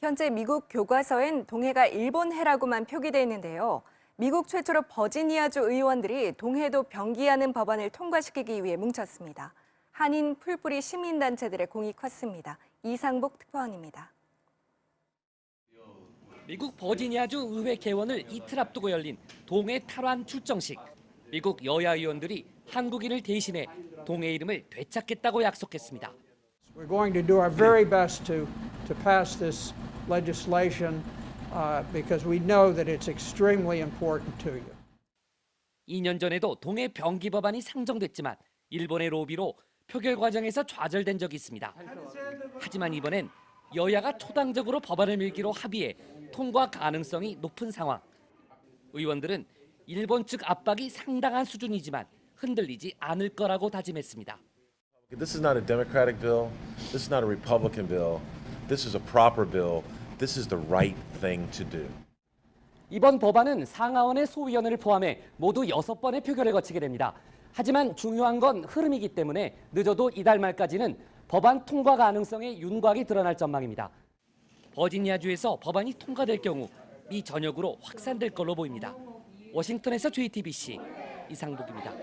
현재 미국 교과서엔 동해가 일본 해라고만 표기돼 있는데요. 미국 최초로 버지니아주 의원들이 동해도 병기하는 법안을 통과시키기 위해 뭉쳤습니다. 한인 풀뿌리 시민단체들의 공이 컸습니다. 이상복 특파원입니다. 미국 버지니아주 의회 개원을 이틀 앞두고 열린 동해 탈환 출정식. 미국 여야 의원들이 한국인을 대신해 동해 이름을 되찾겠다고 약속했습니다. We're going to do our very best to, to pass this legislation uh, because we know that it's extremely important to you. 2년 전에도 동해 병기 법안이 상정됐지만 일본의 로비로 표결 과정에서 좌절된 적이 있습니다. 하지만 이번엔 여야가 초당적으로 법안을 밀기로 합의해 통과 가능성이 높은 상황. 의원들은 일본 측 압박이 상당한 수준이지만 흔들리지 않을 거라고 다짐했습니다. This is not a Democratic bill. This is not a Republican bill. This is a proper bill. This is the right thing to do. 이번 법안은 상하원의 소위원회를 포함해 모두 여섯 번의 표결을 거치게 됩니다. 하지만 중요한 건 흐름이기 때문에 늦어도 이달 말까지는 법안 통과 가능성의 윤곽이 드러날 전망입니다. 버지니아주에서 법안이 통과될 경우 미 전역으로 확산될 걸로 보입니다. 워싱턴에서 JTBC 이상복입니다.